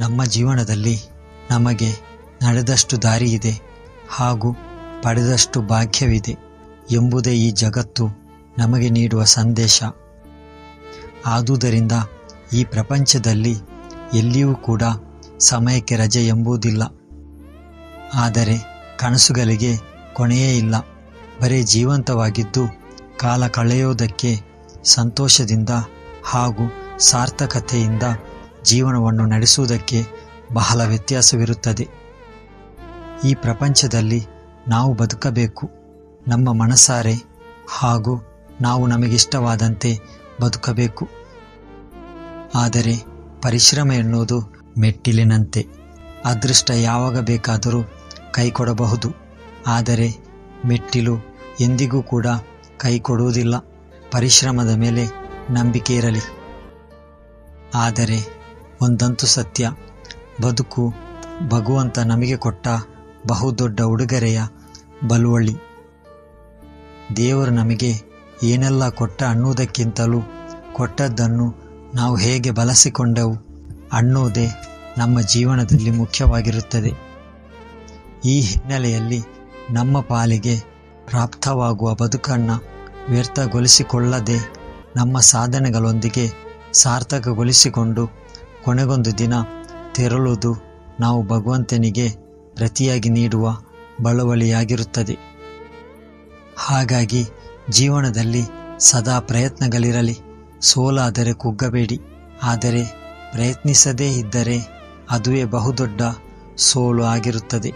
ನಮ್ಮ ಜೀವನದಲ್ಲಿ ನಮಗೆ ನಡೆದಷ್ಟು ದಾರಿ ಇದೆ ಹಾಗೂ ಪಡೆದಷ್ಟು ಭಾಗ್ಯವಿದೆ ಎಂಬುದೇ ಈ ಜಗತ್ತು ನಮಗೆ ನೀಡುವ ಸಂದೇಶ. ಆದುದರಿಂದ ಈ ಪ್ರಪಂಚದಲ್ಲಿ ಎಲ್ಲಿಯೂ ಕೂಡ ಸಮಯಕ್ಕೆ ರಜೆ ಎಂಬುದಿಲ್ಲ. ಆದರೆ ಕನಸುಗಳಿಗೆ ಕೊನೆಯೇ ಇಲ್ಲ. ಬರೀ ಜೀವಂತವಾಗಿದ್ದು ಕಾಲ ಕಳೆಯೋದಕ್ಕೆ ಸಂತೋಷದಿಂದ ಹಾಗೂ ಸಾರ್ಥಕತೆಯಿಂದ ಜೀವನವನ್ನು ನಡೆಸುವುದಕ್ಕೆ ಬಹಳ ವ್ಯತ್ಯಾಸವಿರುತ್ತದೆ. ಈ ಪ್ರಪಂಚದಲ್ಲಿ ನಾವು ಬದುಕಬೇಕು. ನಮ್ಮ ಮನಸಾರೆ ಹಾಗೂ ನಾವು ನಮಗಿಷ್ಟವಾದಂತೆ ಬದುಕಬೇಕು. ಆದರೆ ಪರಿಶ್ರಮ ಎನ್ನುವುದು ಮೆಟ್ಟಿಲಿನಂತೆ. ಅದೃಷ್ಟ ಯಾವಾಗ ಬೇಕಾದರೂ ಕೈ ಕೊಡಬಹುದು ಆದರೆ ಮೆಟ್ಟಿಲು ಎಂದಿಗೂ ಕೂಡ ಕೈ ಕೊಡುವುದಿಲ್ಲ ಪರಿಶ್ರಮದ ಮೇಲೆ ನಂಬಿಕೆ ಇರಲಿ. ಆದರೆ ಒಂದಂತೂ ಸತ್ಯ. ಬದುಕು ಭಗವಂತ ನಮಗೆ ಕೊಟ್ಟ ಬಹುದೊಡ್ಡ ಉಡುಗೊರೆಯ ಬಲುವಳಿ ದೇವರು ನಮಗೆ ಏನೆಲ್ಲ ಕೊಟ್ಟ ಅನ್ನುವುದಕ್ಕಿಂತಲೂ ಕೊಟ್ಟದ್ದನ್ನು ನಾವು ಹೇಗೆ ಬಳಸಿಕೊಂಡೆವು ಅನ್ನುವುದೇ ನಮ್ಮ ಜೀವನದಲ್ಲಿ ಮುಖ್ಯವಾಗಿರುತ್ತದೆ. ಈ ಹಿನ್ನೆಲೆಯಲ್ಲಿ ನಮ್ಮ ಪಾಲಿಗೆ ಪ್ರಾಪ್ತವಾಗುವ ಬದುಕನ್ನು ವ್ಯರ್ಥಗೊಳಿಸಿಕೊಳ್ಳದೆ ನಮ್ಮ ಸಾಧನೆಗಳೊಂದಿಗೆ ಸಾರ್ಥಕಗೊಳಿಸಿಕೊಂಡು ಕೊನೆಗೊಂದು ದಿನ ತೆರಳುವುದು ನಾವು ಭಗವಂತನಿಗೆ ಪ್ರತಿಯಾಗಿ ನೀಡುವ ಬಳುವಳಿಯಾಗಿರುತ್ತದೆ. ಹಾಗಾಗಿ ಜೀವನದಲ್ಲಿ ಸದಾ ಪ್ರಯತ್ನಗಳಿರಲಿ. ಸೋಲಾದರೆ ಕುಗ್ಗಬೇಡಿ. ಆದರೆ ಪ್ರಯತ್ನಿಸದೇ ಇದ್ದರೆ ಅದುವೇ ಬಹುದೊಡ್ಡ ಸೋಲು ಆಗಿರುತ್ತದೆ.